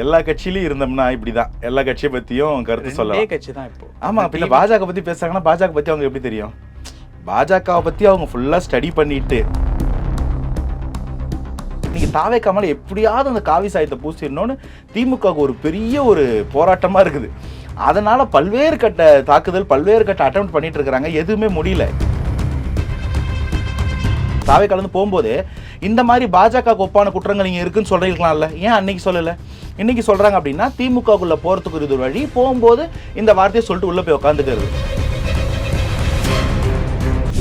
எல்லா கட்சியிலயும் இருந்தோம்னா இப்படிதான். எல்லா கட்சியை பத்தியும் கருத்து சொல்லலாம். கட்சி தான் இப்போ. ஆமா பின்ன பாஜக பத்தி பேசுறாங்கன்னா பாஜக பத்தி அவங்க எப்படி தெரியும்? பாஜகவை பத்தி அவங்க ஃபுல்லா ஸ்டடி பண்ணிட்டு நீங்க தாவே கமல் எப்படியாவது அந்த காவி சாயத்தை பூசிடணும்னு திமுகவுக்கு ஒரு பெரிய ஒரு போராட்டமா இருக்குது. அதனால பல்வேறு கட்ட தாக்குதல் பல்வேறு கட்ட அட்டம் பண்ணிட்டு இருக்காங்க எதுவுமே முடியல. தாவே கலந்து போகும்போது இந்த மாதிரி பாஜக ஒப்பான குற்றங்கள் நீங்கள் இருக்குன்னு சொல்லிருக்கலாம்ல ஏன் அன்னைக்கு சொல்லலை? இன்னைக்கு சொல்றாங்க அப்படின்னா திமுகவுக்குள்ளே போகிறதுக்கு இது ஒரு வழி போகும்போது இந்த வார்த்தையை சொல்லிட்டு உள்ளே போய் உட்காந்துக்கிறது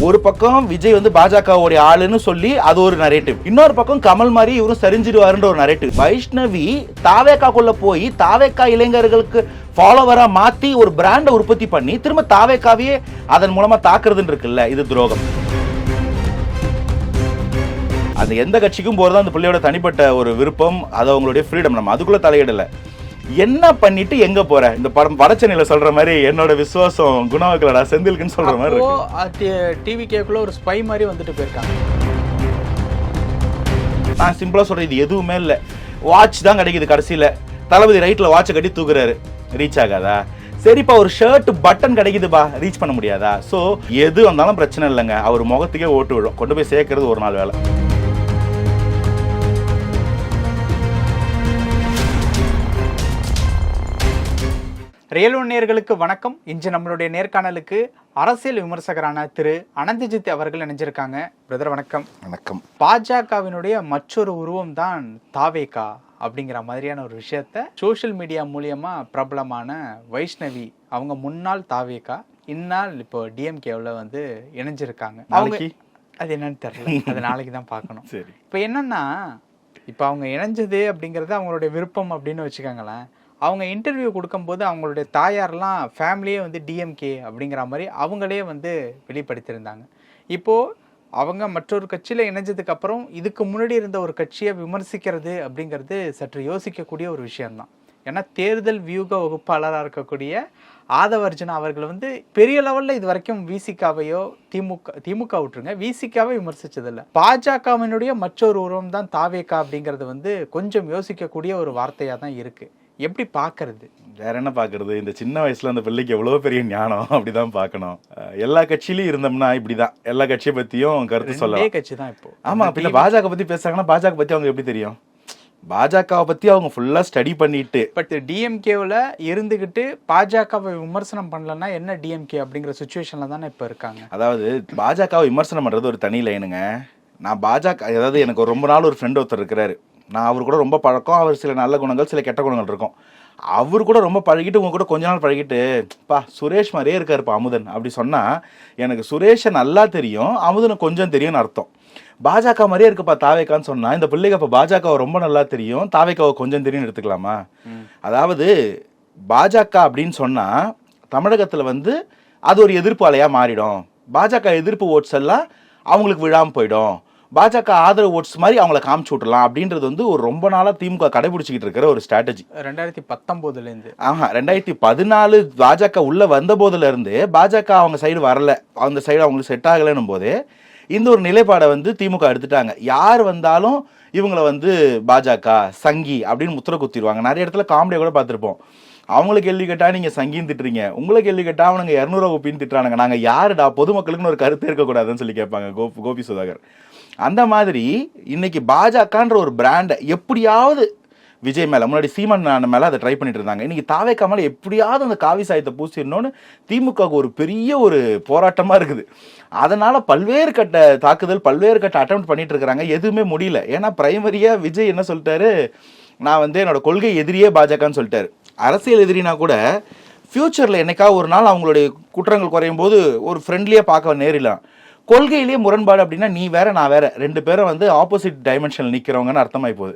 ஒரு பக்கம் விஜய் வந்து பாஜகவுடைய ஆளுன்னு சொல்லி அது ஒரு நரேட்டிவ் இன்னொரு பக்கம் கமல் மாதிரி இவரும் சரிஞ்சிடுவாருன்ற ஒரு நரேட்டிவ் வைஷ்ணவி தாவேக்காக்குள்ள போய் தாவேக்கா இளைஞர்களுக்கு ஃபாலோவரா மாத்தி ஒரு பிராண்டை உற்பத்தி பண்ணி திரும்ப தாவேக்காவையே அதன் மூலமா தாக்குறதுன்னு இருக்குல்ல இது துரோகம். அது எந்த கட்சிக்கும் போறது அந்த பிள்ளையோட தனிப்பட்ட ஒரு விருப்பம் அது அவங்களுடைய ஃப்ரீடம் நம்ம அதுக்குள்ள தலையிடல. என்ன பண்ணிட்டு எங்க போற? இந்த படம் வடச்சென்னையில சொல்ற மாதிரி என்னோட விசுவாசம் குணாவுக்குலடா செந்திலுக்குன்னு சொல்ற மாதிரி இருக்கு. டிவி கேக்குள்ள ஒரு ஸ்பை மாதிரி வந்துட்டு போயிருக்காங்க. நான் சிம்பிளா சொல்றேன் இது எதுவுமே இல்ல. வாட்ச் தான் கிடைக்குது கடைசியில. தளபதி ரைட்ல வாட்சை கட்டி தூக்குறாரு. ரீச் ஆகாதா? சரிப்பா ஒரு ஷர்ட் பட்டன் கிடைக்குதுப்பா ரீச் பண்ண முடியாதா? சோ எது வந்தாலும் பிரச்சனை இல்லைங்க. அவர் முகத்துக்கே ஓட்டு விடும் கொண்டு போய் சேர்க்கறது ஒரு நாள் வேலை. ரியல் நேயர்களுக்கு வணக்கம். இன்று நம்மளுடைய நேர்காணலுக்கு அரசியல் விமர்சகரான திரு அனந்தஜித் அவர்கள் இணைஞ்சிருக்காங்க. பிரதர் வணக்கம். வணக்கம். பாஜகவினுடைய மற்றொரு உருவம் தான் தாவேகா அப்படிங்கிற மாதிரியான ஒரு விஷயத்த சோஷியல் மீடியா மூலியமா பிரபலமான வைஷ்ணவி அவங்க முன்னாள் தாவேகா இந்நாள் இப்போ டிஎம்கேவில் வந்து இணைஞ்சிருக்காங்க. அவங்க? அது என்னன்னு தெரியல. அது நாளைக்கு தான் பார்க்கணும். சரி. இப்போ என்னன்னா இப்போ அவங்க இணைஞ்சது அப்படிங்கிறது அவங்களுடைய விருப்பம் அப்படின்னு வச்சுக்கோங்களேன். அவங்க இன்டர்வியூ கொடுக்கும்போது அவங்களுடைய தாயார்லாம் ஃபேமிலியே வந்து டிஎம்கே அப்படிங்கிற மாதிரி அவங்களே வந்து வெளிப்படுத்தியிருந்தாங்க. இப்போது அவங்க மற்றொரு கட்சியில் இணைஞ்சதுக்கப்புறம் இதுக்கு முன்னாடி இருந்த ஒரு கட்சியை விமர்சிக்கிறது அப்படிங்கிறது சற்று யோசிக்கக்கூடிய ஒரு விஷயம்தான். ஏன்னா தேர்தல் வியூக வகுப்பாளராக இருக்கக்கூடிய ஆதவர்ஜுனா அவர்கள் வந்து பெரிய லெவலில் இது வரைக்கும் விசிகாவையோ திமுக திமுக விட்டுருங்க விசிகாவை விமர்சிச்சதில்லை. பாஜகவினுடைய மற்றொரு உருவம் தான் தாவேகா அப்படிங்கிறது வந்து கொஞ்சம் யோசிக்கக்கூடிய ஒரு வார்த்தையாக தான் இருக்குது எப்படி பார்க்கறது? வேற என்ன பாக்குறது இந்த சின்ன வயசுல அந்த பிள்ளைக்கு எவ்வளவு பெரிய ஞானம் அப்படிதான் பார்க்கணும். எல்லா கட்சியிலயும் இருந்தோம்னா இப்படிதான். எல்லா கட்சியை பத்தியும் கருத்து சொல்லலாம். கட்சி தான் இப்போ. ஆமா பின்ன பாஜக பத்தி பேசுறாங்கன்னா பாஜக பத்தி அவங்க எப்படி தெரியும்? பாஜகவை பத்தி அவங்க ஃபுல்லா ஸ்டடி பண்ணிட்டு. பட் டிஎம்கேவில் இருந்துக்கிட்டு பாஜகவை விமர்சனம் பண்ணலன்னா என்ன டிஎம்கே அப்படிங்கிற சுச்சுவேஷனில் தானே இப்போ இருக்காங்க? அதாவது பாஜகவை விமர்சனம் பண்றது ஒரு தனி லைனுங்க நான் பாஜக அதாவது எனக்கு ரொம்ப நாள் ஒரு ஃப்ரெண்ட் ஒருத்தர் இருக்கிறாரு. நான் அவர் கூட ரொம்ப பழக்கம் அவர் சில நல்ல குணங்கள் சில கெட்ட குணங்கள் இருக்கும். அவர் கூட ரொம்ப பழகிட்டு உங்க கூட கொஞ்ச நாள் பழகிட்டு பா சுரேஷ் மாதிரியே இருக்காருப்பா அமுதன் அப்படி சொன்னா எனக்கு சுரேஷை நல்லா தெரியும் அமுதனை கொஞ்சம் தெரியும்னு அர்த்தம். பாஜக மாதிரியே இருக்குப்பா தாவேக்கான்னு சொன்னா இந்த பிள்ளைக்கு அப்ப பாஜகவை ரொம்ப நல்லா தெரியும் தாவேக்காவை கொஞ்சம் தெரியும்னு எடுத்துக்கலாமா? அதாவது பாஜக அப்படின்னு சொன்னா தமிழகத்துல வந்து அது ஒரு எதிர்ப்பு அலையா மாறிடும். பாஜக எதிர்ப்பு ஓட்ஸ் எல்லாம் அவங்களுக்கு விழாம போயிடும். பாஜக ஆதரவு ஓட்ஸ் மாதிரி அவங்கள காமிச்சு விட்டுலாம் அப்படின்றது வந்து ஒரு ரொம்ப நாளா திமுக கடைபிடிச்சிக்கிட்டு இருக்கிற ஒரு ஸ்ட்ராட்டஜி ரெண்டாயிரத்தி பத்தொம்போதுலேருந்து. ஆஹா ரெண்டாயிரத்தி பதினாலு பாஜக உள்ள வந்த போதுல இருந்து பாஜக அவங்க சைடு வரல. அந்த சைடு அவங்களுக்கு செட் ஆகலைன்னும் போது இந்த ஒரு நிலைப்பாடை வந்து திமுக எடுத்துட்டாங்க. யார் வந்தாலும் இவங்கள வந்து பாஜக சங்கி அப்படின்னு முத்திர குத்திடுவாங்க. நிறைய இடத்துல காமெடியை கூட பார்த்துருப்போம். அவங்கள கேள்வி கேட்டா நீங்க சங்கின்னு திட்டுறீங்க. உங்களை கேள்வி கேட்டா அவனுங்க இரநூறுவா கோப்பின்னு திட்டுறானுங்க. நாங்க யாருடா? பொதுமக்களுக்குன்னு ஒரு கருத்து இருக்கக்கூடாதுன்னு சொல்லி கேட்பாங்க கோபி கோபி சுதாகர். அந்த மாதிரி இன்னைக்கு பாஜகன்ற ஒரு பிராண்டை எப்படியாவது விஜய் மேலே முன்னாடி சீமன் அண்ணன் மேலே அதை ட்ரை பண்ணிட்டு இருந்தாங்க. இன்னைக்கு தாவே கமல் எப்படியாவது அந்த காவி சாயத்தை பூசிடணும்னு திமுகவுக்கு ஒரு பெரிய ஒரு போராட்டமாக இருக்குது. அதனால பல்வேறு கட்ட தாக்குதல் பல்வேறு கட்ட அட்டம் பண்ணிட்டு இருக்கிறாங்க. எதுவுமே முடியல. ஏன்னா பிரைமரியாக விஜய் என்ன சொல்லிட்டாரு? நான் வந்து என்னோட கொள்கை எதிரியே பாஜகன்னு சொல்லிட்டாரு. அரசியல் எதிரினா கூட ஃப்யூச்சரில் என்னைக்கா ஒரு நாள் அவங்களுடைய குற்றங்கள் குறையும் போது ஒரு ஃப்ரெண்ட்லியாக பார்க்க நேரிடலாம். கொள்கையிலேயே முரண்பாடு அப்படின்னா நீ வேற நான் வேற. ரெண்டு பேரும் வந்து ஆப்போசிட் டைமென்ஷனில் நிற்கிறவங்கன்னு அர்த்தமாயி போகுது.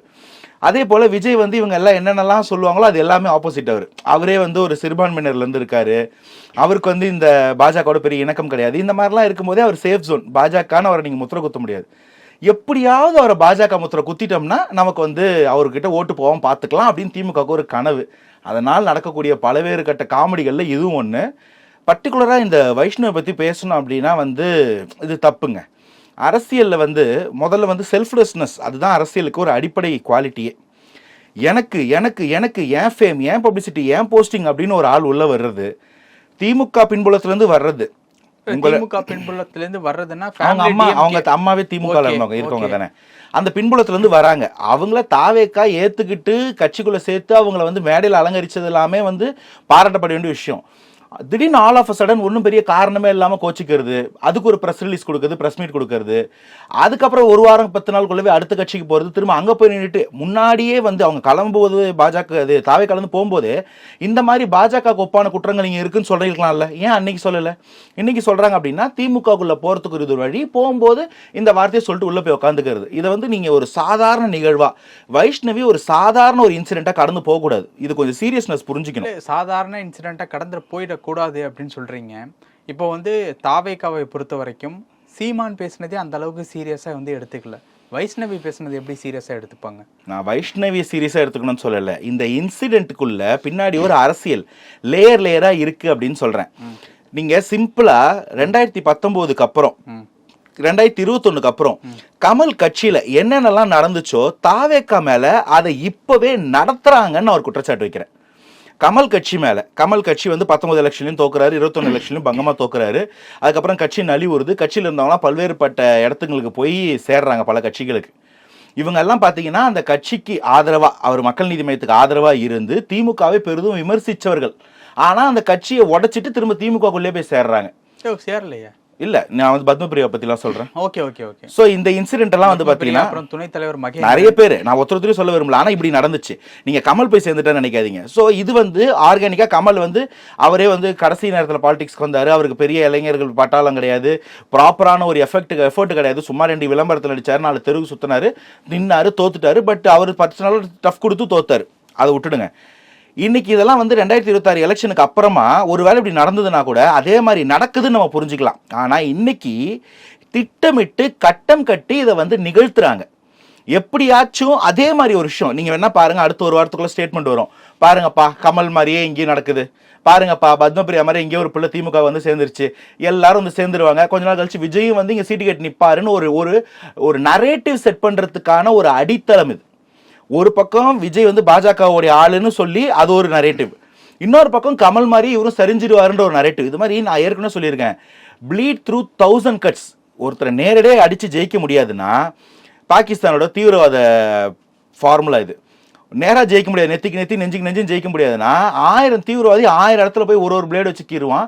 அதே போல் விஜய் வந்து இவங்க எல்லாம் என்னென்னலாம் சொல்லுவாங்களோ அது எல்லாமே ஆப்போசிட் அவர். அவரே வந்து ஒரு சிறுபான்மையினர்லேருந்து இருக்காரு. அவருக்கு வந்து இந்த பாஜகவோட பெரிய இணக்கம் கிடையாது. இந்த மாதிரிலாம் இருக்கும்போதே அவர் சேஃப் ஜோன் பாஜகன்னு அவரை நீங்கள் முத்திர குத்த முடியாது. எப்படியாவது அவரை பாஜக முத்திர குத்திட்டோம்னா நமக்கு வந்து அவர்கிட்ட ஓட்டு போவோம் பார்த்துக்கலாம் அப்படின்னு திமுகவுக்கு ஒரு கனவு. அதனால் நடக்கக்கூடிய பலவேறு கட்ட காமெடிகளில் இதுவும் ஒன்று பர்டிகுலராக இந்த வைஷ்ணவை பற்றி பேசணும் அப்படின்னா வந்து இது தப்புங்க. அரசியலில் வந்து முதல்ல வந்து செல்ஃப்லெஸ்னஸ் அதுதான் அரசியலுக்கு ஒரு அடிப்படை குவாலிட்டியே எனக்கு எனக்கு எனக்கு ஏன் ஃபேம் ஏன் பப்ளிசிட்டி ஏன் போஸ்டிங் அப்படின்னு ஒரு ஆள் உள்ள வர்றது திமுக பின்புலத்துல இருந்து வர்றது திமுக பின்புலத்திலிருந்து வர்றதுன்னா அவங்க அம்மா. அவங்க அம்மாவே திமுக இருந்தவங்க இருக்கவங்க. தானே. அந்த பின்புலத்துல இருந்து வராங்க. அவங்கள தாவேக்கா ஏத்துக்கிட்டு கட்சிக்குள்ள சேர்த்து அவங்கள வந்து மேடையில் அலங்கரிச்சது எல்லாமே வந்து பாராட்டப்பட வேண்டிய விஷயம். திடீர்னு ஆல் ஆஃப் அ சடன் ஒன்றும் பெரிய காரணமே இல்லாமல் கோச்சிக்கிறது. அதுக்கு ஒரு ப்ரெஸ் ரிலீஸ் கொடுக்குறது ப்ரெஸ் மீட் கொடுக்கறது. அதுக்கப்புறம் ஒரு வாரம் பத்து நாளுக்குள்ளவே அடுத்த கட்சிக்கு போகிறது திரும்ப அங்கே போய் நின்றுட்டு முன்னாடியே வந்து அவங்க கிளம்பும்போது பாஜக அது தாவே கலந்து போகும்போது இந்த மாதிரி பாஜக ஒப்பான குற்றங்கள் இங்கே இருக்குன்னு சொல்லிருக்கலாம்ல ஏன் அன்னைக்கு சொல்லலை? இன்னைக்கு சொல்கிறாங்க அப்படின்னா திமுகக்குள்ளே போகிறதுக்கு இது ஒரு வழி போகும்போது இந்த வார்த்தையை சொல்லிட்டு உள்ளே போய் உட்காந்துக்கிறது இதை வந்து நீங்கள் ஒரு சாதாரண நிகழ்வாக வைஷ்ணவி ஒரு சாதாரண ஒரு இன்சிடெண்ட்டாக கடந்து போகக்கூடாது. இது கொஞ்சம் சீரியஸ்னஸ் புரிஞ்சுக்கணும். சாதாரண இன்சிடெண்ட்டாக கடந்து போயிடக்கூடாது அப்படின்னு சொல்றீங்க. இப்போ வந்து தாவேக்காவை பொறுத்த வரைக்கும் சீமான் பேசுனதே அந்த அளவுக்கு சீரியஸா வந்து எடுத்துக்கல. வைஷ்ணவி பேசுனது எப்படி சீரியஸா எடுத்துப்பாங்க? நான் வைஷ்ணவி சீரியஸாக எடுத்துக்கணும்னு சொல்லலை. இந்த இன்சிடென்ட்டுக்குள்ள பின்னாடி ஒரு அரசியல் லேயர் லேயராக இருக்கு அப்படின்னு சொல்கிறேன் நீங்கள் சிம்பிளாக ரெண்டாயிரத்தி பத்தொம்போதுக்கு அப்புறம். ரெண்டாயிரத்தி இருபத்தொன்னுக்கு அப்புறம் கமல் கட்சியில என்னென்னலாம் நடந்துச்சோ தாவேக்கா மேல அதை இப்பவே நடத்துறாங்கன்னு அவர் குற்றச்சாட்டு வைக்கிறேன். கமல் கட்சி மேலே கமல் கட்சி வந்து பத்தொன்பது எலெக்ஷன்லையும் தோக்குறாரு இருபத்தொன்னு எலெக்ஷன்லையும் பங்கமாக தோக்குறாரு. அதுக்கப்புறம் கட்சி நலிவுறுது கட்சியில் இருந்தவங்களாம் பல்வேறுபட்ட இடத்துங்களுக்கு போய் சேர்றாங்க பல கட்சிகளுக்கு. இவங்க எல்லாம் பார்த்தீங்கன்னா அந்த கட்சிக்கு ஆதரவாக அவர் மக்கள் நீதி மையத்துக்கு ஆதரவாக இருந்து திமுகவை பெரிதும் விமர்சித்தவர்கள் ஆனால் அந்த கட்சியை உடைச்சிட்டு திரும்ப திமுகக்குள்ளே போய் சேர்றாங்க. சேரலையா. இல்ல நான் வந்து பத்மபிரியா பத்திலாம் சொல்றேன். Okay okay okay. சோ இந்த இன்சிடென்ட் எல்லாம் வந்து பாத்தீங்கன்னா அப்புறம் துணைத் தலைவர் மகேஷ் நிறைய பேர் நான் ஒருத்தர் சொல்ல விரும்பல ஆனா இப்படி நடந்துச்சு. நீங்க கமல் போய் சேர்ந்துட்டேன்னு நினைக்காதீங்க. சோ இது வந்து ஆர்கானிக்கா கமல் வந்து அவரே வந்து கடைசி நேரத்துல பாலிடிக்ஸ்க்கு வந்தாரு. அவருக்கு பெரிய இளைஞர்கள் பட்டாளம் கிடையாது. ப்ராப்பரான ஒரு எஃபெக்ட் எஃபர்ட் கிடையாது. சும்மா ரெண்டு விளம்பரத்தில் நடிச்சாரு நாலு தெருவுக்கு சுத்தினாரு நின்னாரு தோத்துட்டாரு. பட் அவர் பத்து நாள் டஃப் கொடுத்து தோத்தாரு. அதை விட்டுடுங்க. இன்னைக்கு இதெல்லாம் வந்து ரெண்டாயிரத்தி இருபத்தாறு எலெக்ஷனுக்கு அப்புறமா ஒருவேளை இப்படி நடந்ததுன்னா கூட அதே மாதிரி நடக்குதுன்னு நம்ம புரிஞ்சுக்கலாம். ஆனால் இன்னைக்கு திட்டமிட்டு கட்டம் கட்டி இதை வந்து நிகழ்த்துறாங்க. எப்படியாச்சும் அதே மாதிரி ஒரு விஷயம். நீங்கள் வேணா பாருங்கள் அடுத்த ஒரு வாரத்துக்குள்ள ஸ்டேட்மெண்ட் வரும். பாருங்கப்பா கமல் மாதிரியே இங்கேயும் நடக்குது. பாருங்கப்பா பத்மபிரியா மாதிரி எங்கேயோ ஒரு பிள்ளை திமுக வந்து சேர்ந்துருச்சு. எல்லாரும் வந்து சேர்ந்துருவாங்க. கொஞ்ச நாள் கழிச்சு விஜயும் வந்து இங்கே சீட்டு கட்டி நிற்பாருன்னு ஒரு ஒரு ஒரு நரேட்டிவ் செட் பண்ணுறதுக்கான ஒரு அடித்தளம் இது. ஒரு பக்கம் விஜய் வந்து பாஜகவுடைய ஆளுன்னு சொல்லி அது ஒரு நரேட்டிவ் இன்னொரு பக்கம் கமல் மாதிரி இவரும் சரிஞ்சிடுவாருன்ற ஒரு நரேட்டிவ் இது மாதிரி நான் ஏற்கனவே சொல்லியிருக்கேன். ப்ளீட் த்ரூ தௌசண்ட் கட்ஸ் ஒருத்தரை நேரடியாக அடித்து ஜெயிக்க முடியாதுன்னா பாகிஸ்தானோட தீவிரவாத ஃபார்முலா இது. நேராக ஜெயிக்க முடியாது. நெத்திக்கு நெத்தி நெஞ்சுக்கு நெஞ்சும் ஜெயிக்க முடியாதுன்னா ஆயிரம் தீவிரவாதி ஆயிரம் இடத்துல போய் ஒரு ஒரு பிளேடு வச்சு கீறுவான்.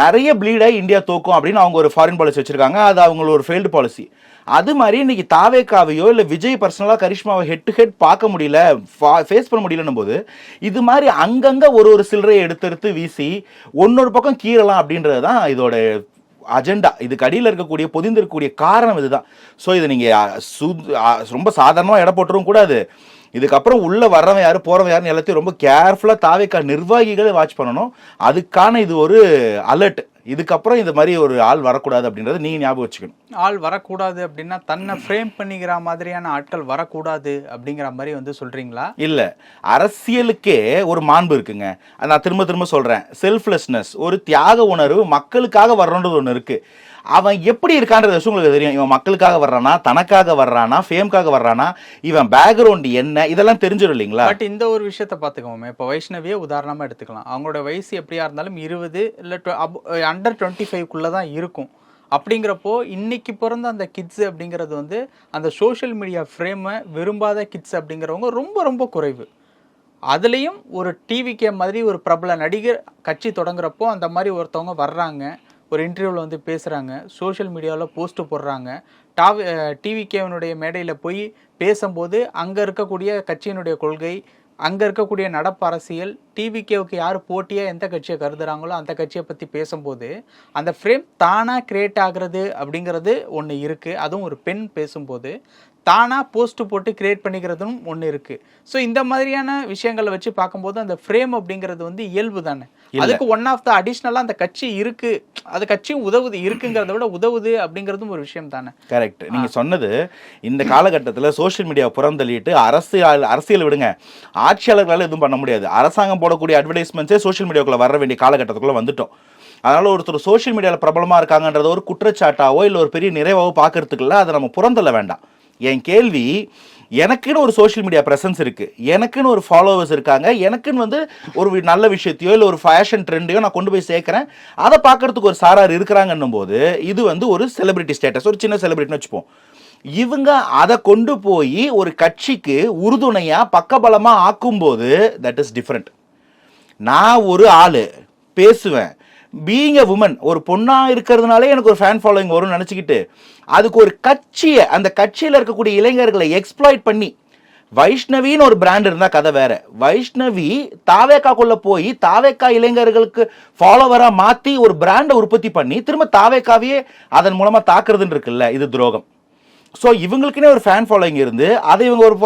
நிறைய ப்ளீடாகி இந்தியா தோக்கும் அப்படின்னு அவங்க ஒரு ஃபாரின் பாலிசி வச்சுருக்காங்க. அது அவங்களோட ஒரு ஃபெயில்டு பாலிசி அது மாதிரி இன்னைக்கு தாவேக்காவையோ இல்லை விஜய் பர்சனலாக கரிஷ்மாவை ஹெட் டு ஹெட் பார்க்க முடியல ஃபேஸ் பண்ண முடியலன்னும் போது இது மாதிரி அங்கங்கே ஒரு ஒரு சில்லறையை எடுத்து எடுத்து வீசி ஒன்னொரு பக்கம் கீறலாம் அப்படின்றது தான் இதோட அஜெண்டா இதுக்கு அடியில் இருக்கக்கூடிய பொதிந்திருக்கக்கூடிய காரணம் இதுதான். ஸோ இதை நீங்கள் ரொம்ப சாதாரணமாக எடை போட்டுறவும் கூடாது. இதுக்கப்புறம் உள்ளே வர்றவன் யாரு போகிறவன் யாருன்னு எல்லாத்தையும் ரொம்ப கேர்ஃபுல்லாக தாவேக்கா நிர்வாகிகளை வாட்ச் பண்ணணும். அதுக்கான இது ஒரு அலர்ட் இதுக்கப்புறம் இது மாதிரி ஒரு ஆள் வரக்கூடாது அப்படின்றத நீங்க ஞாபகம் வச்சுக்கணும். ஆள் வரக்கூடாது அப்படின்னா தன்னை ஃப்ரேம் பண்ணிக்கிற மாதிரியான ஆட்கள் வரக்கூடாது அப்படிங்கிற மாதிரி வந்து சொல்றீங்களா? இல்ல. அரசியலுக்கே ஒரு மாண்பு இருக்குங்க. நான் திரும்ப திரும்ப சொல்றேன். செல்ஃப்லெஸ்னஸ் ஒரு தியாக உணர்வு மக்களுக்காக வர்றன்றது ஒன்று இருக்கு. அவன் எப்படி இருக்கான்றது உங்களுக்கு தெரியும். இவன் மக்களுக்காக வர்றானா தனக்காக வர்றானா ஃபேம்காக வர்றானா இவன் பேக்ரவுண்ட் என்ன இதெல்லாம் தெரிஞ்சிடும் இல்லைங்களா? பட் இந்த ஒரு விஷயத்த பார்த்துக்கோமே. இப்போ வைஷ்ணவியே உதாரணமாக எடுத்துக்கலாம். அவங்களோட வயசு எப்படியா இருந்தாலும் இருபது இல்லை அண்டர் டுவெண்ட்டி ஃபைவ்க்குள்ளே தான் இருக்கும். அப்படிங்கிறப்போ இன்னைக்கு பிறந்த அந்த கிட்ஸ் அப்படிங்கிறது வந்து அந்த சோஷியல் மீடியா ஃப்ரேமை விரும்பாத கிட்ஸ் அப்படிங்கிறவங்க ரொம்ப ரொம்ப குறைவு. அதுலேயும் ஒரு டிவிகே மாதிரி ஒரு பிரபல நடிகர் கட்சி தொடங்குறப்போ அந்த மாதிரி ஒருத்தவங்க வர்றாங்க. ஒரு இன்டர்வியூவில் வந்து பேசுகிறாங்க சோஷியல் மீடியாவில் போஸ்ட்டு போடுறாங்க. டாவ் டிவிகேவனுடைய மேடையில் போய் பேசும்போது அங்கே இருக்கக்கூடிய கட்சியினுடைய கொள்கை அங்கே இருக்கக்கூடிய நடப்பு அரசியல் டிவிகேவுக்கு யார் போட்டியாக எந்த கட்சியை கருதுகிறாங்களோ அந்த கட்சியை பற்றி பேசும்போது அந்த ஃப்ரேம் தானாக கிரியேட் ஆகிறது அப்படிங்கிறது ஒன்று இருக்குது அதுவும் ஒரு பெண் பேசும்போது தானாக போஸ்ட் போட்டு கிரியேட் பண்ணிக்கிறதும் ஒன்று இருக்குது ஸோ இந்த மாதிரியான விஷயங்களை வச்சு பார்க்கும்போது அந்த ஃப்ரேம் அப்படிங்கிறது வந்து இயல்பு தானே? அதுக்கு ஒன் ஆஃப் த அடிஷ்னலாக அந்த கட்சி இருக்குது அது கட்சியும் உதவுது இருக்குங்கிறத விட உதவுது அப்படிங்கிறதும் ஒரு விஷயம் தானே? கரெக்ட் நீங்க சொன்னது இந்த காலகட்டத்தில் சோஷியல் மீடியா புறம் தள்ளிட்டு அரசியல் அரசியல் விடுங்க. ஆட்சியாளர்களால எதுவும் பண்ண முடியாது. அரசாங்கம் போடக்கூடிய அட்வர்டைஸ்மெண்ட்ஸே சோஷியல் மீடியாக்குள்ள வர வேண்டிய காலகட்டத்துக்குள்ள வந்துட்டோம். அதனால ஒருத்தர் சோஷியல் மீடியாவில் பிரபலமா இருக்காங்கன்றத ஒரு குற்றச்சாட்டாவோ இல்லை ஒரு பெரிய நிறைவாவோ பார்க்கறதுக்குள்ள அதை நம்ம புறந்தள்ள வேண்டாம். என் கேள்வி எனக்குன்னு ஒரு சோஷியல் மீடியா ப்ரெசன்ஸ் இருக்குது எனக்குன்னு ஒரு ஃபாலோவர்ஸ் இருக்காங்க. எனக்குன்னு வந்து ஒரு நல்ல விஷயத்தையோ இல்லை ஒரு ஃபேஷன் ட்ரெண்டையோ நான் கொண்டு போய் சேர்க்குறேன். அதை பார்க்கறதுக்கு ஒரு சாரார் இருக்கிறாங்கன்னும் போது இது வந்து ஒரு செலிபிரிட்டி ஸ்டேட்டஸ் ஒரு சின்ன செலிபிரிட்டின்னு வச்சுப்போம். இவங்க அதை கொண்டு போய் ஒரு கட்சிக்கு உறுதுணையாக பக்கபலமாக ஆக்கும்போது தட் இஸ் டிஃப்ரெண்ட் நான் ஒரு ஆள் பேசுவேன். பீயிங் எ உமன் ஒரு பொண்ணாக இருக்கிறதுனாலே எனக்கு ஒரு ஃபேன் ஃபாலோயிங் வரும்னு நினச்சிக்கிட்டு அதுக்கு ஒரு கட்சியை அந்த கட்சியில் இருக்கக்கூடிய இளைஞர்களை எக்ஸ்ப்ளாய்ட் பண்ணி வைஷ்ணவின்னு ஒரு பிராண்ட் இருந்தால் கதை வேற. வைஷ்ணவி தாவேக்காக்குள்ளே போய் தாவேக்கா இளைஞர்களுக்கு ஃபாலோவராக மாற்றி ஒரு பிராண்டை உற்பத்தி பண்ணி திரும்ப தாவேக்காவையே அதன் மூலமாக தாக்குறதுன்னு இருக்குல்ல இது துரோகம். ஸோ இவங்களுக்குன்னே ஒரு ஃபேன் ஃபாலோயிங் இருந்து அதை இவங்க ஒரு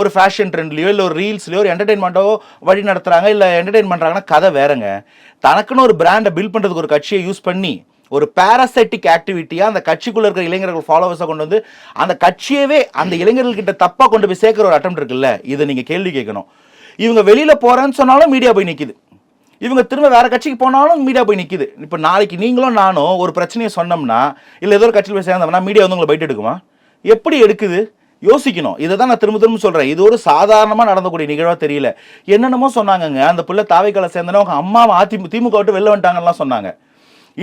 ஒரு ஃபேஷன் ட்ரெண்ட்லையோ இல்லை ஒரு ரீல்ஸ்லையோ ஒரு என்டர்டைன்மெண்ட்டோ வழி நடத்துறாங்க இல்லை என்டர்டைன் பண்ணுறாங்கன்னா கதை வேறங்க. தனக்குன்னு ஒரு பிராண்டை பில்ட் பண்ணுறதுக்கு ஒரு கட்சியை யூஸ் பண்ணி ஒரு பேராசைட்டிக் ஆக்டிவிட்டியாக அந்த கட்சிக்குள்ளே இருக்கிற இளைஞர்கள் ஃபாலோவர்ஸை கொண்டு வந்து அந்த கட்சியவே அந்த இளைஞர்கள்கிட்ட தப்பாக கொண்டு போய் சேர்க்குற ஒரு அட்டம் இருக்குல்ல? இதை நீங்கள் கேள்வி கேட்கணும். இவங்க வெளியில் போகிறேன்னு சொன்னாலும் மீடியா போய் நிற்கிது இவங்க திரும்ப வேறு கட்சிக்கு போனாலும் மீடியா போய் நிற்கிது இப்போ நாளைக்கு நீங்களும் நானும் ஒரு பிரச்சனையை சொன்னோம்னா இல்லை ஏதோ ஒரு கட்சியில் போய் சேர்ந்தோம்னா மீடியா வந்து உங்களை பைட் எடுக்குமா? எப்படி எடுக்குது? யோசிக்கணும். இதை தான் நான் திரும்ப திரும்ப சொல்கிறேன் இது ஒரு சாதாரணமாக நடந்தக்கூடிய நிகழ்வாக தெரியல. என்னென்னமோ சொன்னாங்கங்க. அந்த பிள்ளை தாவைக்கால சேர்ந்தனா அவங்க அம்மாவை அதி திமுக விட்டு வெளில வந்துட்டாங்கலாம் சொன்னாங்க.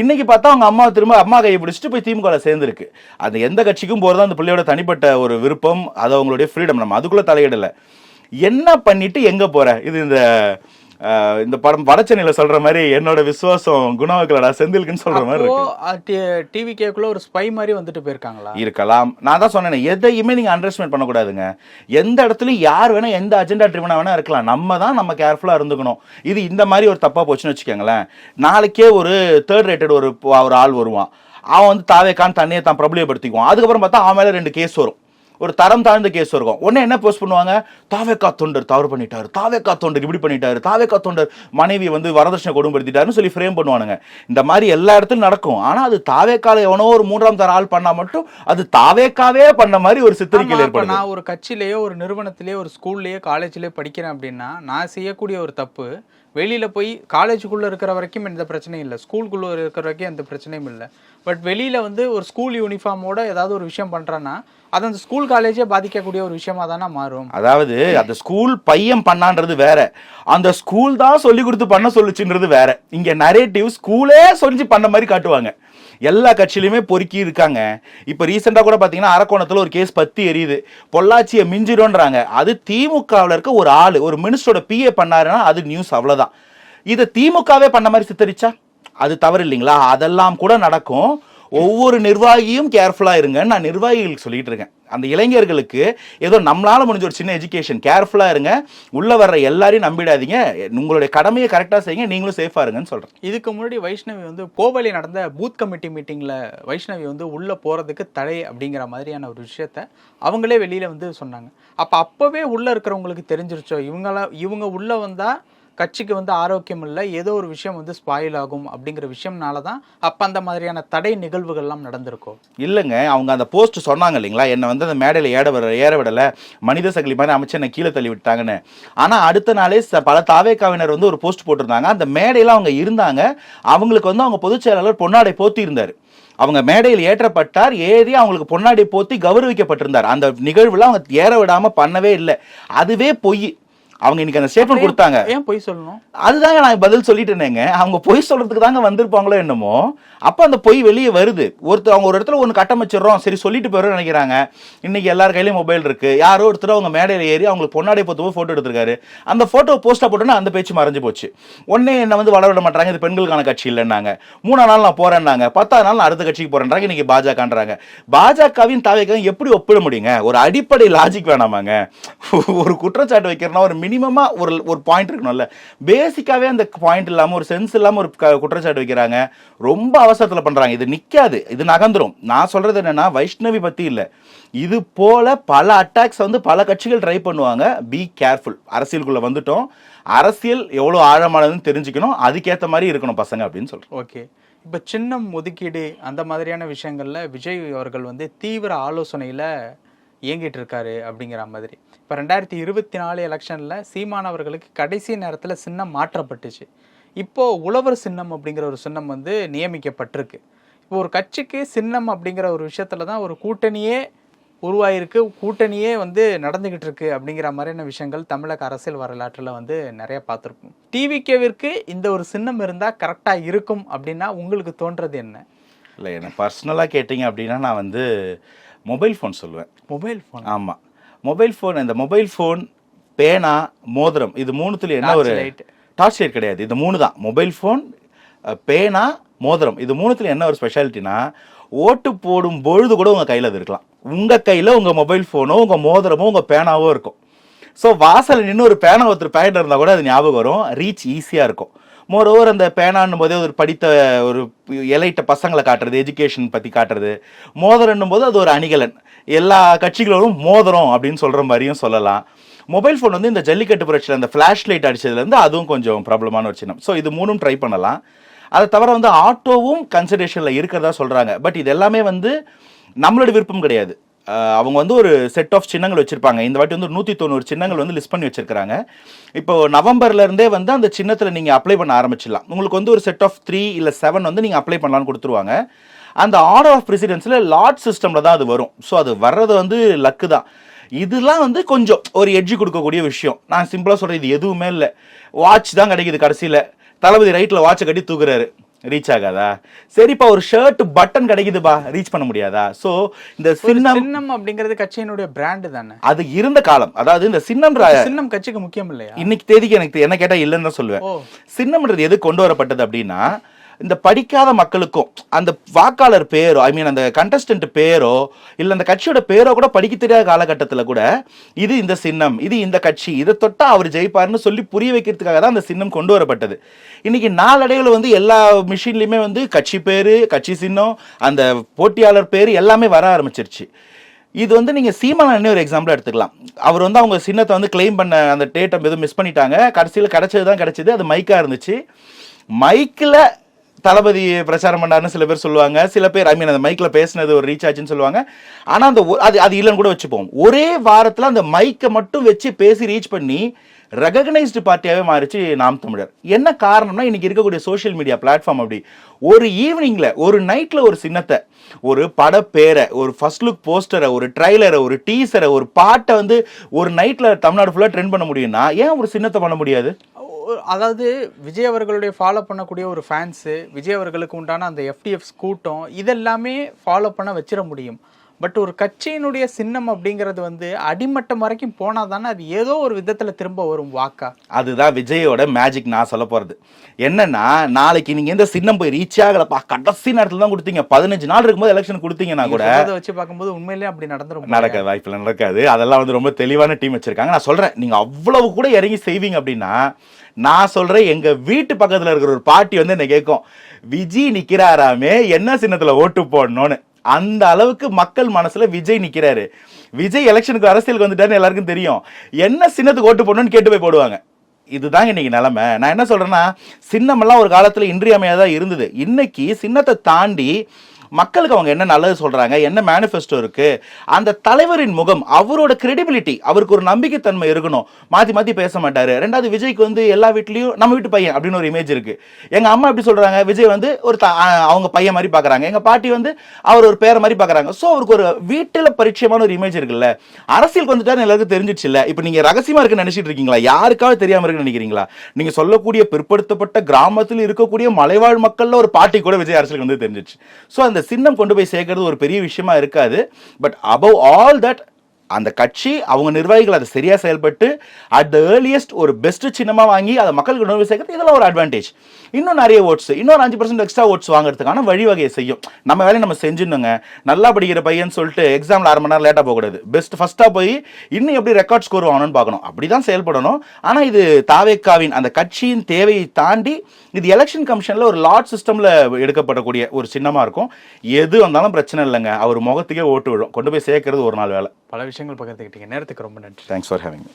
இன்னைக்கு பார்த்தா அவங்க அம்மாவை திரும்ப அம்மா கையை பிடிச்சிட்டு போய் திமுகவில் சேர்ந்துருக்கு. அது எந்த கட்சிக்கும் போகிறதா அந்த பிள்ளையோட தனிப்பட்ட ஒரு விருப்பம். அது அவங்களுடைய ஃப்ரீடம் நம்ம அதுக்குள்ளே தலையிடலை. என்ன பண்ணிட்டு எங்கே போகிற இது இந்த இந்த படம் வடச்சென்னையில சொல்ற மாதிரி என்னோட விசுவாசம் குணவாக்கலடா செந்தில்குன்னு சொல்ற மாதிரி இருக்கு. டிவி கேக்குள்ள ஒரு ஸ்பை மாதிரி வந்துட்டு போயிருக்காங்களா? இருக்கலாம். நான் தான் சொன்னேன் எதையுமே நீங்க அண்டர்ஸ்டிமேட் பண்ணக்கூடாதுங்க. எந்த இடத்துலயும் யார் வேணா எந்த அஜெண்டா ட்ரிவனா வேணா இருக்கலாம். நம்ம தான் நம்ம கேர்ஃபுல்லா இருந்துக்கணும். இது இந்த மாதிரி ஒரு தப்பா போச்சுன்னு வச்சுக்கோங்களேன். நாளைக்கே ஒரு தேர்ட் ரேட்டட் ஒரு ஒரு ஆள் வருவான். அவன் வந்து தாவேக்கான் தன்னையே தான் பிரபலியப்படுத்திக்குவான். அதுக்கப்புறம் பார்த்தா அவன் மேல ரெண்டு கேஸ் வரும். ஒரு தரம் தாழ்ந்த கேஸ் இருக்கும். உடனே என்ன போஸ்ட் பண்ணுவாங்க? தாவேக்கா தொண்டர் தவறு பண்ணிட்டாரு. தாவேக்கா தொண்டர் இப்படி பண்ணிட்டாரு. தாவேக்கா தொண்டர் மனைவி வந்து வரதட்சணை கொடுமைப்படுத்திட்டாருன்னு சொல்லி ஃப்ரேம் பண்ணுவானுங்க. இந்த மாதிரி எல்லா இடத்துலயும் நடக்கும். ஆனா அது தாவேக்கால எவனோ ஒரு மூன்றாம் தர ஆள் பண்ணா மட்டும் அது தாவேக்காவே பண்ண மாதிரி ஒரு சித்தரிக்கையில் இப்ப ஏற்படுது. நான் ஒரு கட்சியிலேயோ ஒரு நிறுவனத்திலேயோ ஒரு ஸ்கூல்லையோ காலேஜ்லயோ படிக்கிறேன் அப்படின்னா நான் செய்யக்கூடிய ஒரு தப்பு வெளியில போய் காலேஜுக்குள்ள இருக்கிற வரைக்கும் எந்த பிரச்சனையும் இல்லை. ஸ்கூலுக்குள்ள இருக்கிற வரைக்கும் எந்த பிரச்சனையும் இல்லை. பட் வெளியில் வந்து ஒரு ஸ்கூல் யூனிஃபார்மோட ஏதாவது ஒரு விஷயம் பண்ணுறேன்னா அது அந்த ஸ்கூல் காலேஜே பாதிக்கக்கூடிய ஒரு விஷயமா தானே மாறும். அதாவது அந்த ஸ்கூல் பையன் பண்ணான்றது வேற. அந்த ஸ்கூல் தான் சொல்லி கொடுத்து பண்ண சொல்லுச்சுன்றது வேற. இங்கே நரேட்டிவ் ஸ்கூலே சொல்லி பண்ண மாதிரி காட்டுவாங்க. எல்லா கட்சியிலுமே பொறுக்கி இருக்காங்க. இப்போ ரீசெண்டாக கூட பார்த்தீங்கன்னா அரக்கோணத்தில் ஒரு கேஸ் பத்தி எரியுது. பொள்ளாச்சியை மிஞ்சிடும்ன்றாங்க. அது திமுகவில் இருக்க ஒரு ஆள் ஒரு மினிஸ்டரோட பிஏ பண்ணாருன்னா அது நியூஸ் அவ்வளோதான் இதை திமுகவே பண்ண மாதிரி சித்தரிச்சா? அது தவறு இல்லைங்களா? அதெல்லாம் கூட நடக்கும். ஒவ்வொரு நிர்வாகியும் கேர்ஃபுல்லாக இருங்கன்னு நான் நிர்வாகிகளுக்கு சொல்லிட்டு இருக்கேன். அந்த இளைஞர்களுக்கு ஏதோ நம்மளால முடிஞ்ச ஒரு சின்ன எஜுகேஷன் கேர்ஃபுல்லாக இருங்க. உள்ள வர்ற எல்லாரையும் நம்பிடாதீங்க. உங்களுடைய கடமையை கரெக்டாக செய்யுங்க. நீங்களும் சேஃபாக இருங்கன்னு சொல்கிறேன் இதுக்கு முன்னாடி வைஷ்ணவி வந்து கோவலி நடந்த பூத் கமிட்டி மீட்டிங்கில் வைஷ்ணவி வந்து உள்ளே போகிறதுக்கு தடை அப்படிங்கிற மாதிரியான ஒரு விஷயத்த அவங்களே வெளியில் வந்து சொன்னாங்க. அப்போ அப்போவே உள்ளே இருக்கிறவங்களுக்கு தெரிஞ்சிருச்சோ? இவங்கள இவங்க உள்ளே வந்தால் கட்சிக்கு வந்து ஆரோக்கியம் இல்லை ஏதோ ஒரு விஷயம் வந்து ஸ்பாயில் ஆகும் அப்படிங்கிற விஷயம்னால தான் அப்போ அந்த மாதிரியான தடை நிகழ்வுகள்லாம் நடந்திருக்கும் இல்லைங்க அவங்க அந்த போஸ்ட் சொன்னாங்க இல்லைங்களா? என்னை வந்து அந்த மேடையில் ஏற விட ஏற விடலை மனித சங்கிலி மாதிரி அமைச்சு என்னை கீழே தள்ளி விட்டாங்கன்னு. ஆனால் அடுத்த நாளே ச- பல தாவேக்காவினர் வந்து ஒரு போஸ்ட் போட்டிருந்தாங்க. அந்த மேடையில் அவங்க இருந்தாங்க. அவங்களுக்கு வந்து அவங்க பொதுச் செயலாளர் பொன்னாடை போத்தியிருந்தார். அவங்க மேடையில் ஏற்றப்பட்டார் ஏறி அவங்களுக்கு பொன்னாடை போத்தி கௌரவிக்கப்பட்டிருந்தார். அந்த நிகழ்வில் அவங்க ஏற விடாமல் பண்ணவே இல்லை. அதுவே பொய். அவங்க இன்னைக்கு அந்த ஸ்டேட்மெண்ட் கொடுத்தாங்க. ஏன் பொய் சொல்லணும்? அதுதாங்க நான் பதில் சொல்லிட்டேனேங்க அவங்க பொய் சொல்றதுக்கு தாங்க வந்திருப்பாங்களோ என்னமோ. அப்போ அந்த பொய் வெளியே வருது. ஒருத்தர் அவங்க ஒரு இடத்துல ஒன்று கட்டமைச்சிடுறோம். சரி சொல்லிட்டு போயிடும் நினைக்கிறாங்க. இன்னைக்கு எல்லார் கையிலயும் மொபைல் இருக்கு. யாரோ ஒருத்தர் அவங்க மேடையில் ஏறி அவங்களுக்கு பொன்னாடை பொத்து போய் ஃபோட்டோ எடுத்திருக்காரு. அந்த ஃபோட்டோ போஸ்ட்டாக போட்டோன்னா அந்த பேச்சு மறைஞ்சு போச்சு. உடனே என்ன வந்து வளர விட மாட்டாங்க இது பெண்களுக்கான கட்சி இல்லைன்னாங்க. மூணாம் நாள் நான் போறேன்னாங்க. பத்தாவது நாள் நான் அடுத்த கட்சிக்கு போறேன்றாங்க. இன்னைக்கு பாஜகன்றாங்க. பாஜகவின் தாவைக்கும் எப்படி ஒப்பிட முடியுங்க? ஒரு அடிப்படை லாஜிக் வேணாமாங்க. ஒரு குற்றச்சாட்டு வைக்கிறனா ஒரு மினிமமாக ஒரு ஒரு பாயிண்ட் இருக்கணும்ல. பேசிக்காகவே அந்த பாயிண்ட் இல்லாமல் ஒரு சென்ஸ் இல்லாமல் ஒரு குற்றச்சாட்டு வைக்கிறாங்க. ரொம்ப அவசரத்தில் பண்ணுறாங்க இது நிற்காது இது நகர்ந்துரும். நான் சொல்கிறது என்னென்னா வைஷ்ணவி பற்றி இல்லை. இது போல பல அட்டாக்ஸ் வந்து பல கட்சிகள் ட்ரை பண்ணுவாங்க. பி கேர்ஃபுல் அரசியலுக்குள்ளே வந்துட்டோம். அரசியல் எவ்வளோ ஆழமானதுன்னு தெரிஞ்சுக்கணும். அதுக்கேற்ற மாதிரி இருக்கணும் பசங்க அப்படின்னு சொல்றேன் ஓகே. இப்போ சின்னம் ஒதுக்கீடு அந்த மாதிரியான விஷயங்களில் விஜய் அவர்கள் வந்து தீவிர ஆலோசனையில் இயங்கிட்டு இருக்காரு அப்படிங்கிற மாதிரி. இப்போ ரெண்டாயிரத்தி இருபத்தி நாலு எலெக்ஷனில் சீமான் அவர்களுக்கு கடைசி நேரத்தில் சின்னம் மாற்றப்பட்டுச்சு. இப்போது உழவர் சின்னம் அப்படிங்கிற ஒரு சின்னம் வந்து நியமிக்கப்பட்டிருக்கு. இப்போ ஒரு கட்சிக்கு சின்னம் அப்படிங்கிற ஒரு விஷயத்துல தான் ஒரு கூட்டணியே உருவாயிருக்கு. கூட்டணியே வந்து நடந்துக்கிட்டு இருக்கு அப்படிங்கிற மாதிரியான விஷயங்கள் தமிழக அரசியல் வரலாற்றில் வந்து நிறைய பார்த்துருப்போம். டிவிகேவிற்கு இந்த ஒரு சின்னம் இருந்தால் கரெக்டாக இருக்கும் அப்படின்னா உங்களுக்கு தோன்றது என்ன? இல்லை என்ன பர்சனலாக கேட்டிங்க அப்படின்னா நான் வந்து மொபைல் ஃபோன் சொல்லுவேன். Mobile phone? ஆமாம் மொபைல் ஃபோன் இந்த மொபைல் ஃபோன் பேனா மோதிரம் இது மூணுத்துல என்ன ஒரு. டார்ச் லைட் கிடையாது. இது மூணு தான். மொபைல் ஃபோன் பேனா மோதிரம். இது மூணுத்துல என்ன ஒரு ஸ்பெஷாலிட்டினா ஓட்டு போடும் பொழுது கூட உங்கள் கையில் அது இருக்கலாம். உங்கள் கையில் உங்கள் மொபைல் ஃபோனோ உங்கள் மோதிரமோ உங்கள் பேனாவோ இருக்கும். ஸோ வாசல் நின்று ஒரு பேனா ஒருத்தர் பேக்கெட் இருந்தால் கூட அது ஞாபகம் வரும். ரீச் ஈஸியாக இருக்கும். மோரோவர் அந்த பேனான்னும் போதே ஒரு படித்த ஒரு எலைட்ட பசங்களை காட்டுறது எஜுகேஷன் பற்றி காட்டுறது. மோதிரன்னும் போது அது ஒரு அணிகலன். எல்லா கட்சிகளோடும் மோதிரம் அப்படின்னு சொல்கிற மாதிரியும் சொல்லலாம். மொபைல் ஃபோன் வந்து இந்த ஜல்லிக்கட்டு புரட்சியில் அந்த ஃப்ளாஷ் லைட் அடிச்சதுலேருந்து அதுவும் கொஞ்சம் ப்ராப்ளமான ஒரு சின்னம். ஸோ இது மூணும் ட்ரை பண்ணலாம். அதை தவிர வந்து ஆட்டோவும் கன்சிடரேஷனில் இருக்கிறதா சொல்கிறாங்க பட் இது எல்லாமே வந்து நம்மளோட விருப்பம் கிடையாது. அவங்க வந்து ஒரு செட் ஆஃப் சின்னங்கள் வச்சுருப்பாங்க. இந்த வாட்டி வந்து ஒரு நூற்றி தொண்ணூறு சின்னங்கள் வந்து லிஸ்ட் பண்ணி வச்சுருக்காங்க இப்போ நவம்பர்லேருந்தே வந்து அந்த சின்னத்தில் நீங்கள் அப்ளை பண்ண ஆரம்பிச்சிடலாம். உங்களுக்கு வந்து ஒரு செட் ஆஃப் த்ரீ இல்லை செவன் வந்து நீங்கள் அப்ளை பண்ணலான்னு கொடுத்துருவாங்க. அந்த ஆர்டர் ஆஃப் ப்ரெசிடென்ஸில் லாட் சிஸ்டமில் தான் அது வரும். ஸோ அது வர்றது வந்து லக்கு தான். இதெல்லாம் வந்து கொஞ்சம் ஒரு எட்ஜி கொடுக்கக்கூடிய விஷயம். நான் சிம்பிளாக சொல்கிறேன் இது எதுவுமே இல்லை. வாட்ச் தான் கிடைக்குது கடைசியில். தளபதி ரைட்டில் வாட்சை கட்டி தூக்குறாரு. ரீச் ஆகாதா? சரிப்பா ஒரு ஷர்ட் பட்டன் கிடைக்குதுப்பா. ரீச் பண்ண முடியாதா? ஸோ இந்த சின்னம் சின்னம் அப்படிங்கிறது கட்சியினுடைய பிராண்டு தானே? அது இருந்த காலம். அதாவது இந்த சின்னம்ன்ற சின்னம் கட்சிக்கு முக்கியம் இல்லையா? இன்னைக்கு தேதிக்கு எனக்கு என்ன கேட்டா இல்லைன்னு தான் சொல்லுவேன். சின்னம்ன்றது எது கொண்டு வரப்பட்டது அப்படின்னா இந்த படிக்காத மக்களுக்கும் அந்த வாக்காளர் பேரோ ஐ மீன் அந்த கண்டஸ்டன்ட் பேரோ இல்லை அந்த கட்சியோட பேரோ கூட படிக்க தெரியாத காலகட்டத்தில் கூட இது இந்த சின்னம் இது இந்த கட்சி இதை தொட்டால் அவர் ஜெயிப்பார்னு சொல்லி புரிய வைக்கிறதுக்காக தான் அந்த சின்னம் கொண்டு வரப்பட்டது. இன்னைக்கு நாளடைவில் வந்து எல்லா மிஷின்லையுமே வந்து கட்சி பேர் கட்சி சின்னம் அந்த போட்டியாளர் பேர் எல்லாமே வர ஆரம்பிச்சிருச்சு. இது வந்து நீங்கள் சீமான ஒரு எக்ஸாம்பிள் எடுத்துக்கலாம். அவர் வந்து அவங்க சின்னத்தை வந்து க்ளைம் பண்ண அந்த டேட்டை எதுவும் மிஸ் பண்ணிட்டாங்க. கடைசியில் கிடச்சது தான் கிடச்சிது. அது மைக்காக இருந்துச்சு. மைக்கில் தளபதி பிரச்சாரம் பண்ணாருன்னு சில பேர் சொல்லுவாங்க. சில பேர் ஐ மீன் அந்த மைக்கில் பேசினது ஒரு ரீச் ஆச்சுன்னு சொல்லுவாங்க. ஆனால் அந்த அது அது இல்லைன்னு கூட வச்சுப்போம். ஒரே வாரத்தில் அந்த மைக்கை மட்டும் வச்சு பேசி ரீச் பண்ணி ரெகக்னைஸ்டு பார்ட்டியாகவே மாறிச்சு நாம் தமிழர். என்ன காரணம்னா இன்னைக்கு இருக்கக்கூடிய சோஷியல் மீடியா பிளாட்ஃபார்ம் அப்படி. ஒரு ஈவினிங்கில் ஒரு நைட்டில் ஒரு சின்னத்தை ஒரு பட பேரை ஒரு ஃபர்ஸ்ட் லுக் போஸ்டரை ஒரு ட்ரைலரை ஒரு டீசரை ஒரு பாட்டை வந்து ஒரு நைட்டில் தமிழ்நாடு ஃபுல்லாக ட்ரெண்ட் பண்ண முடியும்னா ஏன் ஒரு சின்னத்தை பண்ண முடியாது? அதாவது விஜய் அவர்களுடைய ஃபாலோ பண்ணக்கூடிய ஒரு ஃபேன்ஸு விஜய் அவர்களுக்கு உண்டான அந்த எஃப்டிஎஃப்ஸ் கூட்டம் இதெல்லாமே ஃபாலோ பண்ண வச்சிட முடியும். பட் ஒரு கட்சியினுடைய சின்னம் அப்படிங்கிறது வந்து அடிமட்டம் வரைக்கும் போனால் தானே அது ஏதோ ஒரு விதத்தில் திரும்ப வரும் வாக்கா? அதுதான் விஜயோட மேஜிக் நான் சொல்ல போறது. என்னன்னா நாளைக்கு நீங்க எந்த சின்னம் போய் ரீச் ஆகலப்பா. கடைசி நேரத்துல தான் கொடுத்தீங்க. பதினஞ்சு நாள் இருக்கும்போது எலெக்ஷன் கொடுத்தீங்கன்னா கூட அதை வச்சு பார்க்கும்போது உண்மையிலேயே அப்படி நடந்துரும்? நடக்க வாய்ப்பில்லை நடக்காது. அதெல்லாம் வந்து ரொம்ப தெளிவான டீம் வச்சிருக்காங்க. நான் சொல்றேன் நீங்க அவ்வளவு கூட இறங்கி செய்வீங்க அப்படின்னா நான் சொல்றேன் எங்க வீட்டு பக்கத்துல இருக்கிற ஒரு பாட்டி வந்து என்ன கேட்கும் விஜய் நிக்கிறாராமே என்ன சின்னத்துல ஓட்டு போடணும்னு? அந்த அளவுக்கு மக்கள் மனசுல விஜய் நிக்கிறாரு. விஜய் எலெக்ஷனுக்கு அரசியலுக்கு வந்துட்டாருன்னு எல்லாருக்கும் தெரியும். என்ன சின்னத்துக்கு ஓட்டு போடணும்னு கேட்டு போய் போடுவாங்க. இதுதாங்க இன்னைக்கு நிலைமை. நான் என்ன சொல்றேன்னா சின்னமெல்லாம் ஒரு காலத்துல இன்றியமையாதான் இருந்தது. இன்னைக்கு சின்னத்தை தாண்டி மக்களுக்கு அவங்க என்ன நல்லது சொல்கிறாங்க என்ன மேனிஃபெஸ்டோ இருக்குது அந்த தலைவரின் முகம் அவரோட கிரெடிபிலிட்டி அவருக்கு ஒரு நம்பிக்கைத்தன்மை இருக்கணும். மாற்றி மாற்றி பேச மாட்டார். ரெண்டாவது விஜய்க்கு வந்து எல்லா வீட்லேயும் நம்ம வீட்டு பையன் அப்படின்னு ஒரு இமேஜ் இருக்குது எங்கள் அம்மா எப்படி சொல்கிறாங்க விஜய் வந்து ஒரு த- அவங்க பையன் மாதிரி பார்க்குறாங்க எங்கள் பாட்டி வந்து அவர் ஒரு பேரை மாதிரி பார்க்குறாங்க ஸோ அவருக்கு ஒரு வீட்டில் பரிச்சயமான ஒரு இமேஜ் இருக்குல்ல அரசியலுக்கு வந்துட்டார் எல்லாருக்கும் தெரிஞ்சிச்சு இல்லை இப்போ நீங்கள் ரகசியமாக இருக்குன்னு நினச்சிட்டு இருக்கீங்களா? யாருக்காவது தெரியாமல் இருக்குன்னு நினைக்கிறீங்களா? நீங்கள் சொல்லக்கூடிய பிற்படுத்தப்பட்ட கிராமத்தில் இருக்கக்கூடிய மலைவாழ் மக்களில் ஒரு பாட்டி கூட விஜய் அரசியலுக்கு வந்து தெரிஞ்சிச்சு ஸோ அந்த சின்னம் கொண்டு போய் சேர்க்கறது ஒரு பெரிய விஷயமா இருக்காது. பட் அபவ் ஆல் தட் அந்த கட்சி அவங்க நிர்வாகிகள் அதை சரியாக செயல்பட்டு அட் த ஏர்லியஸ்ட் ஒரு பெஸ்ட் சின்னமாக வாங்கி அதை மக்களுக்கு நோய் சேர்க்கறது இதெல்லாம் ஒரு அட்வான்டேஜ் இன்னும் நிறைய ஓட்ஸ் இன்னொரு அஞ்சு பர்சன்ட் எக்ஸ்ட்ரா ஓட்ஸ் வாங்குறதுக்கான வழிவகையை செய்யும். நம்ம வேலையை நம்ம செஞ்சிடணுங்க. நல்லா படிக்கிற பையன் சொல்லிட்டு எக்ஸாம்ல அரை மணி நேரம் லேட்டாக போகக்கூடாது. பெஸ்ட் ஃபஸ்ட்டாக போய் இன்னும் எப்படி ரெக்கார்ட் ஸ்கோர் வாங்கணும்னு பார்க்கணும். அப்படிதான் செயல்படணும். ஆனால் இது தாவேக்காவின் அந்த கட்சியின் தேவையை தாண்டி இது எலெக்ஷன் கமிஷனில் ஒரு லாட் சிஸ்டமில் எடுக்கப்படக்கூடிய ஒரு சின்னமாக இருக்கும். எது வந்தாலும் பிரச்சனை இல்லைங்க. அவர் முகத்துக்கே ஓட்டு விடும் கொண்டு போய் சேர்க்கறது ஒரு நாள் வேலை. பல விஷயங்கள் பகிர்ந்துக்கிட்டீங்க நேரத்துக்கு ரொம்ப நன்றி. Thanks for having